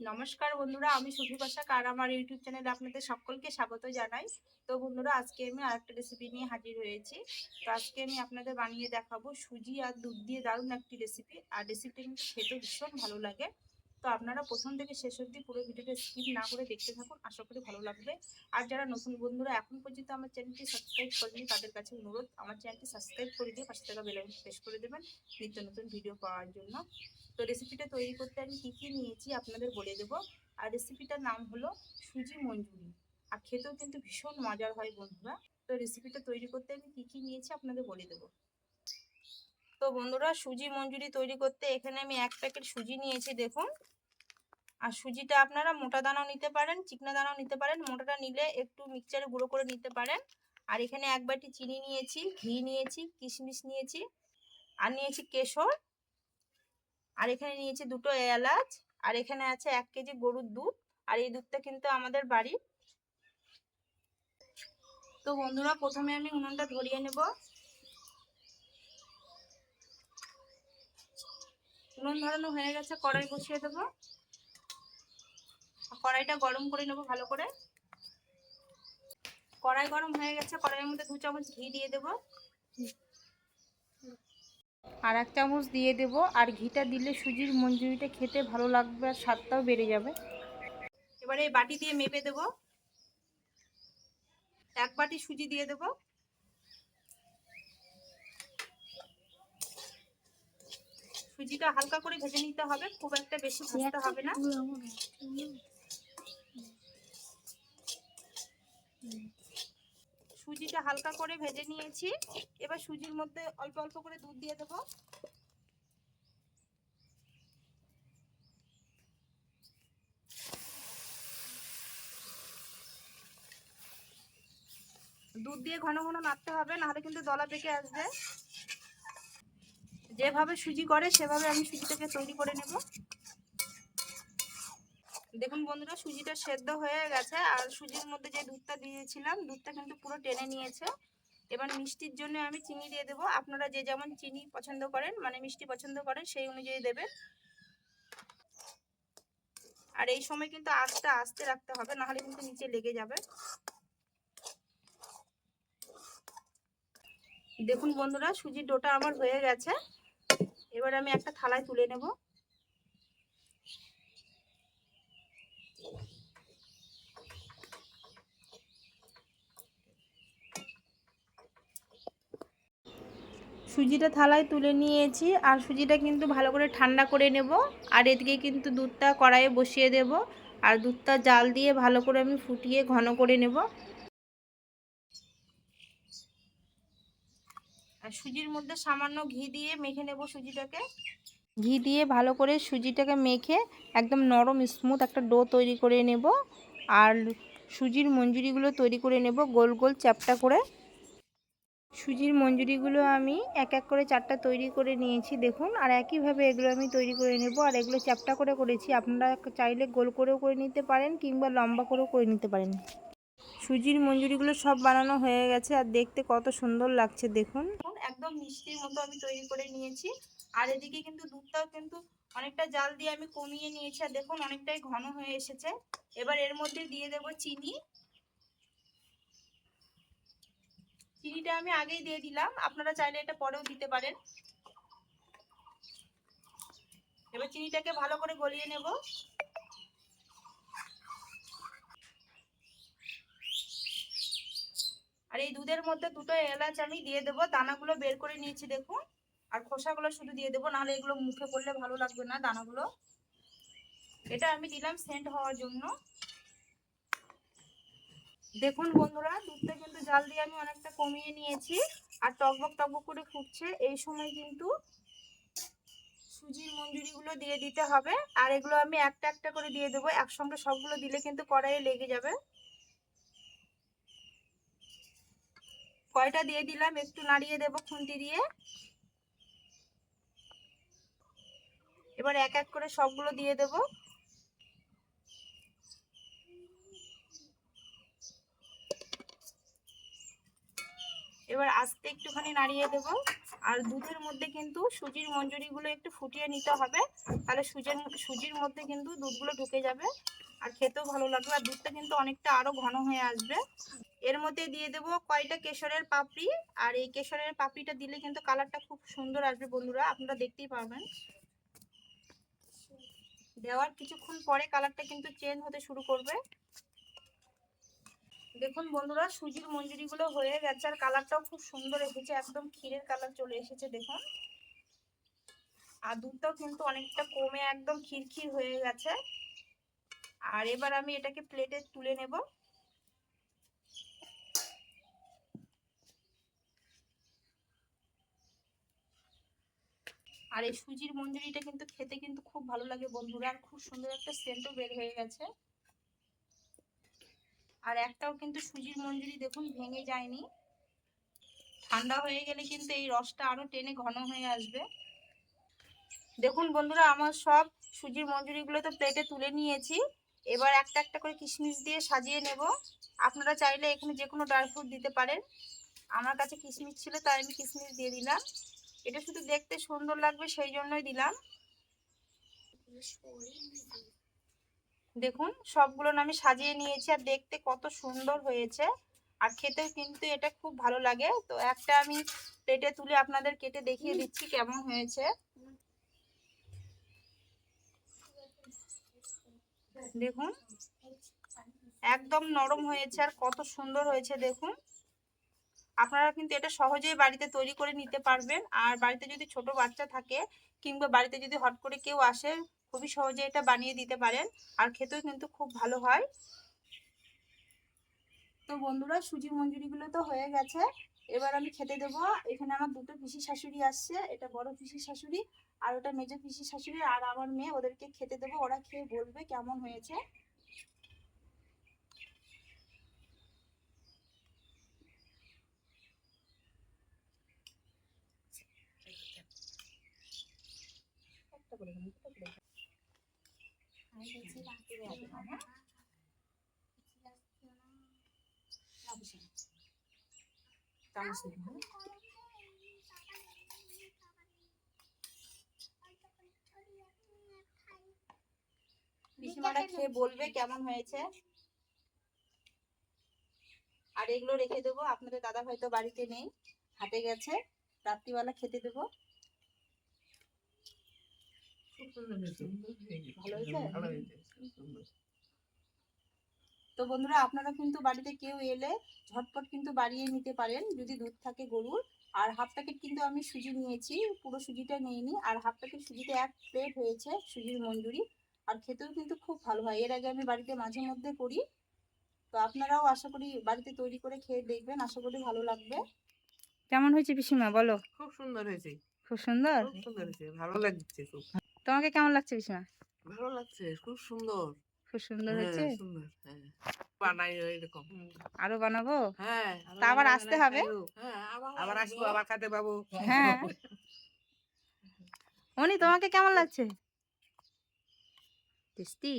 নমস্কার বন্ধুরা, আমি সুফি বাসা আর আমার ইউটিউব চ্যানেলে আপনাদের সকলকে স্বাগত জানাই। তো বন্ধুরা, আজকে আমি আরেকটা রেসিপি নিয়ে হাজির হয়েছি। তো আজকে আমি আপনাদের বানিয়ে দেখাবো সুজি আর দুধ দিয়ে দারুণ একটি রেসিপি আর কিন্তু খেতে ভীষণ ভালো লাগে। তো আপনারা প্রথম থেকে শেষ অবধি পুরো ভিডিওটা স্কিপ না করে দেখতে থাকুন। আশা করি ভালো লাগবে। আর যারা নতুন বন্ধুরা এখন পর্যন্ত আমার চ্যানেলটি সাবস্ক্রাইব করেনি তাদের কাছে অনুরোধ, আমার চ্যানেলটি সাবস্ক্রাইব করে দিয়ে পাশে থাকা বেল প্রেস করে দেবেন নিত্য নতুন ভিডিও পাওয়ার জন্য। তো রেসিপিটা তৈরি করতে আমি কী কী নিয়েছি আপনাদের বলে দেবো। আর রেসিপিটার নাম হলো সুজি মঞ্জুরি। আর খেতেও কিন্তু ভীষণ মজার হয় বন্ধুরা। তো রেসিপিটা তৈরি করতে আমি কী কী নিয়েছি আপনাদের বলে দেবো। তো বন্ধুরা, সুজি মঞ্জুরি তৈরি করতে এখানে আমি এক প্যাকেট সুজি নিয়েছি, দেখুন। আর সুজিটা আপনারা মোটা দানাও নিতে পারেন, চিকনা দানাও নিতে পারেন। মোটাটা নিলে একটু মিক্সচারে গুঁড়ো করে নিতে পারেন। আর এখানে এক বাটি চিনি নিয়েছি, ঘি নিয়েছি, কিশমিশ নিয়েছি, আর নিয়েছি কেশর। আর এখানে নিয়েছি দুটো এলাচ। আর এখানে আছে এক কেজি গরুর দুধ। আর এই দুধটা কিন্তু আমাদের বাড়ির তো বন্ধুরা, প্রথমে আমি উনুনটা ধরিয়ে নেব। উনুন ধরানো হয়ে গেছে, কড়াই বসিয়ে দেবো। কড়াইটা গরম করে নেব ভালো করে। কড়াই গরম হয়ে গেছে, কড়াইয়ের মধ্যে দু চামচ ঘি দিয়ে দেবো। আর এক চামচ দিয়ে দেব, আর ঘিটা দিলে সুজির মঞ্জুরিটা খেতে ভালো লাগবে আর স্বাদটাও বেড়ে যাবে। এবারে এই বাটি দিয়ে মেপে দেব। এক বাটি সুজি দিয়ে দেব। সুজিটা হালকা করে ভেজে নিতে হবে, খুব একটা বেশি ভাজতে হবে না। সুজিটা হালকা করে ভেজে নিয়েছি। এবার সুজির মধ্যে অল্প অল্প করে দুধ দিয়ে দেবো। দুধ দিয়ে ঘন ঘন নাড়তে হবে, নাহলে কিন্তু দলা পেকে আসবে। যেভাবে সুজি করে, সেভাবে আমি সুজিটাকে তৈরি করে নেব। দেখুন বন্ধুরা, সুজিটা সেদ্ধ হয়ে গেছে। আর সুজির মধ্যে যে দুধটা দিয়েছিলাম, দুধটা কিন্তু পুরো টেনে নিয়েছে। এবার মিষ্টির জন্য আমি চিনি দিয়ে দেবো। আপনারা যে যেমন চিনি পছন্দ করেন মানে মিষ্টি পছন্দ করেন, সেই অনুযায়ী দেবেন। আর এই সময় কিন্তু আস্তে আস্তে রাখতে হবে, নাহলে কিন্তু নিচে লেগে যাবে। দেখুন বন্ধুরা, সুজির ডোটা আমার হয়ে গেছে। এবার আমি একটা থালায় তুলে নেব। সুজিটা থালায় তুলে নিয়েছি আর সুজিটা কিন্তু ভালো করে ঠান্ডা করে নেব। আর এদিকে কিন্তু দুধটা কড়াইয়ে বসিয়ে দেব। আর দুধটা জাল দিয়ে ভালো করে আমি ফুটিয়ে ঘন করে নেব। আর সুজির মধ্যে সামান্য ঘি দিয়ে মেখে নেব সুজিটাকে। ঘি দিয়ে ভালো করে সুজিটাকে মেখে একদম নরম স্মুথ একটা ডো তৈরি করে নেব। আর সুজির মঞ্জুরিগুলো তৈরি করে নেব গোল গোল চ্যাপটা করে। সুজির মঞ্জুরিগুলো আমি এক এক করে চারটা তৈরি করে নিয়েছি, দেখুন। আর একইভাবে এগুলো আমি তৈরি করে নেব। আর এগুলো চ্যাপটা করে করেছি। আপনারা চাইলে গোল করেও করে নিতে পারেন কিংবা লম্বা করেও করে নিতে পারেন। সুজির মঞ্জুরিগুলো সব বানানো হয়ে গেছে আর দেখতে কত সুন্দর লাগছে, দেখুন। একদম মিষ্টির মতো আমি তৈরি করে নিয়েছি। আর এদিকে কিন্তু দুধটাও কিন্তু অনেকটা জাল দিয়ে আমি কমিয়ে নিয়েছি। আর দেখুন, অনেকটাই ঘন হয়ে এসেছে। এবার এর মধ্যে দিয়ে দেব চিনি। চিনিটা আমি আগেই দিয়ে দিলাম। আপনারা চাইলে এটা পরেও দিতে পারেন। এবার চিনিটাকে ভালো করে গলিয়ে নেব। আর এই দুধের মধ্যে দুটো এলাচ আমি দিয়ে দেবো। দানাগুলো বের করে নিয়েছি, দেখুন। আর খোসাগুলো শুধু দিয়ে দেবো, নাহলে এগুলো মুখে পড়লে ভালো লাগবে না দানাগুলো। এটা আমি দিলাম সেন্ট হওয়ার জন্য। দেখুন বন্ধুরা দুধটা কিন্তু জাল দিয়ে আমি অনেকটা কমিয়ে নিয়েছি আর টকবক টকবক করে ফুটছে। এই সময় কিন্তু সুজির মঞ্জুরিগুলো দিয়ে দিতে হবে আর এগুলো আমি একটা একটা করে দিয়ে দেবো। একসঙ্গে সবগুলো দিলে কিন্তু কড়াইয়ে লেগে যাবে। কয়টা দিয়ে দিলাম? একটু নাড়িয়ে দেব খুন্তি দিয়ে। এবার এক এক করে সবগুলো দিয়ে দেব। এবার আস্তে একটুখানি নাড়িয়ে দেব। আর দুধের মধ্যে কিন্তু সুজির মঞ্জুরিগুলো একটু ফুটিয়ে নিতে হবে। তাহলে সুজির সুজির মধ্যে কিন্তু দুধগুলো ঢুকে যাবে। আর খেতেও ভালো লাগবে। আর দুধটা কিন্তু অনেকটা আরও ঘন হয়ে আসবে। এর মধ্যে দিয়ে দেব কয়টা কেশরের পাপড়ি। আর এই কেশরের পাপড়িটা দিলে কিন্তু কালারটা খুব সুন্দর আসবে বন্ধুরা। আপনারা দেখতেই পারবেন। দেওয়ার কিছুক্ষণ পরে কালারটা কিন্তু চেঞ্জ হতে শুরু করবে। দেখুন বন্ধুরা, সুজির মঞ্জুরিগুলো হয়ে গেছে আর কালারটাও খুব সুন্দর এসেছে, একদম ক্ষীরের কালার চলে এসেছে, দেখুন। আর দুধটাও কিন্তু অনেকটা কমে, একদম ক্ষীর হয়ে গেছে। আর এবার আমি এটাকে প্লেটে তুলে নেব। আর এই সুজির মঞ্জুরিটা কিন্তু খেতে কিন্তু খুব ভালো লাগে বন্ধুরা, আর খুব সুন্দর একটা সেন্টও বের হয়ে গেছে। আর একটাও কিন্তু সুজির মঞ্জুরি দেখুন, ভেঙে যায়নি। ঠান্ডা হয়ে গেলে কিন্তু এই রসটা আরও টেনে ঘন হয়ে আসবে। দেখুন বন্ধুরা, আমার সব সুজির মঞ্জুরিগুলো তো প্লেটে তুলে নিয়েছি। এবার একটা একটা করে কিশমিশ দিয়ে সাজিয়ে নেব। আপনারা চাইলে এখানে যে কোনো ড্রাই ফ্রুট দিতে পারেন। আমার কাছে কিশমিশ ছিল, তাই আমি কিশমিশ দিয়ে দিলাম। এটা শুধু দেখতে সুন্দর লাগবে, সেই জন্যই দিলাম। দেখুন সবগুলো আমি সাজিয়ে নিয়েছি আর দেখতে কত সুন্দর হয়েছে। আর খেতেও কিন্তু এটা খুব ভালো লাগে। তো একটা আমি প্লেটে তুলে আপনাদের কেটে দেখিয়ে দিচ্ছি কেমন হয়েছে। দেখুন একদম নরম হয়েছে আর কত সুন্দর হয়েছে দেখুন। আপনারা কিন্তু এটা সহজেই বাড়িতে তৈরি করে নিতে পারবেন। আর বাড়িতে যদি ছোট বাচ্চা থাকে কিংবা বাড়িতে যদি হট করে কেউ আসে খুবই সহজে এটা বানিয়ে দিতে পারেন। আর খেতেও কিন্তু খুব ভালো হয়। তো বন্ধুরা, সুজি মঞ্জুরিগুলো তো হয়ে গেছে। এবার আমি খেতে দেবো। এখানে আমার দুটো পিসি শাশুড়ি আসছে। এটা বড় পিসি শাশুড়ি আর ওটা মেজো পিসি শাশুড়ি আর আমার মেয়ে। ওদেরকে খেতে দেবো। ওরা খেয়ে বলবে কেমন হয়েছে। একটা করে পিসিমারা খেয়ে বলবে কেমন হয়েছে? আর এগুলো রেখে দেবো। আপনাদের দাদা হয়তো বাড়িতে নেই, হাটে গেছে। রাত্রিবেলা খেতে দেবো? তো বন্ধুরা আপনারা কিন্তু বাড়িতে কেউ এলে ঝটপট কিন্তু বাড়িয়ে নিতে পারেন যদি দুধ থাকে গরুর। আর হাফ প্যাকেট কিন্তু আমি সুজি নিয়েছি পুরো সুজিটা নিইনি। আর হাফ প্যাকেট সুজিতে এক প্লেট হয়েছে সুজির মঞ্জুরি আর খেতেও কিন্তু খুব ভালো হয়। এর আগে আমি বাড়িতে মাঝে মধ্যে করি। তো আপনারাও আশা করি বাড়িতে তৈরি করে খেয়ে দেখবেন আশা করি ভালো লাগবে। কেমন হয়েছে পিসিমা বলো? খুব সুন্দর হয়েছে। খুব সুন্দর? খুব সুন্দর হয়েছে ভালো লাগছে খুব। তোমাকে কেমন লাগছে পিসিমা ভালো লাগছে খুব সুন্দর। খুব সুন্দর হ্যাঁ, হয়েছে? সুন্দর হ্যাঁ। বানাই এরকম। আরও বানাবো? হ্যাঁ তা আবার আসতে হবে? হ্যাঁ আবার আসব। আবার খেতে পাবো। হ্যাঁ। অনি তোমাকে কেমন লাগছে? টেস্টি।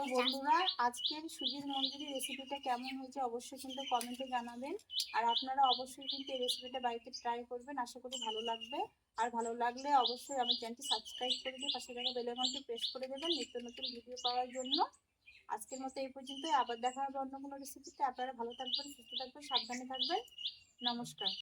তো বন্ধুরা আজকের সুজির মঞ্জুরি রেসিপিটা কেমন হয়েছে অবশ্যই কিন্তু কমেন্টে জানাবেন। আর আপনারা অবশ্যই কিন্তু এই রেসিপিটা বাড়িতে ট্রাই করবেন আশা করি ভালো লাগবে। আর ভালো লাগলে অবশ্যই আমার চ্যানেলটি সাবস্ক্রাইব করে দিয়ে পাশে থাকা বেল আইকনটি প্রেস করে দেবেন নিত্য নতুন ভিডিও পাওয়ার জন্য। আজকের মতো এই পর্যন্তই আবার দেখা হবে অন্য কোনো রেসিপিতে আপনারা ভালো থাকবেন সুস্থ থাকবেন সাবধানে থাকবেন। নমস্কার।